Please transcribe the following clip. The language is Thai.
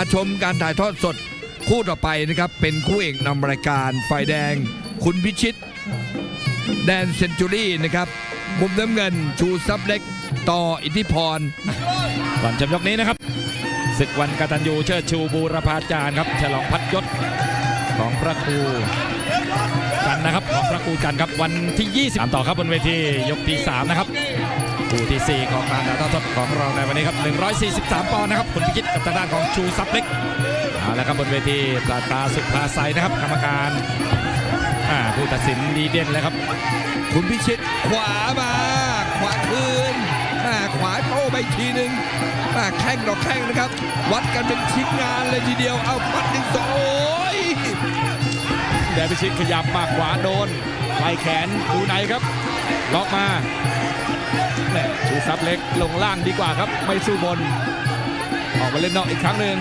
มาชมการถ่ายทอดสดคู่ต่อไปนะครับ เป็นคู่เอกนำรายการฝ่ายแดง คุณพิชิต แดนเซนจูรี่นะครับมุมน้ำเงินชูซับเล็ก ต่ออิทธิพร ก่อนจบยกนี้นะครับศึกวันกตัญญูเชิดชูบูรพาจารย์ครับ ฉลองพัดยศของพระครูจันนะครับของพระครูจันครับวันที่ 23 ต่อครับบนเวทียกที่ 3 นะครับ คู่ทีสี่ 4 ของการถ่ายทอดสดของเราในวันนี้ครับ 143 ปอนด์นะครับคุณพิชิตกับทางด้านของชูซับเล็กเอาละครับบนเวทีตาตาสุภาไซนะครับกรรมการอ่าผู้ตัดสินดีเด่นเลยครับ คุณพิชิตขวามา ขวาคืนอ่าขวาโต้ไปอีกทีหนึ่งอ่าแข้งดอกแข้งนะครับ วัดกันเป็นชิ้นงานเลยทีเดียวเอาปัดหนึ่งสองโอ้ยแดนพิชิตขยับมากขวาโดนไล่แขนดูในครับ ล็อกมาแหม่ ชูซับเล็กลงล่างดีกว่าครับ ไม่สู้บน ออกมาเล่นนอกอีกครั้งหนึ่ง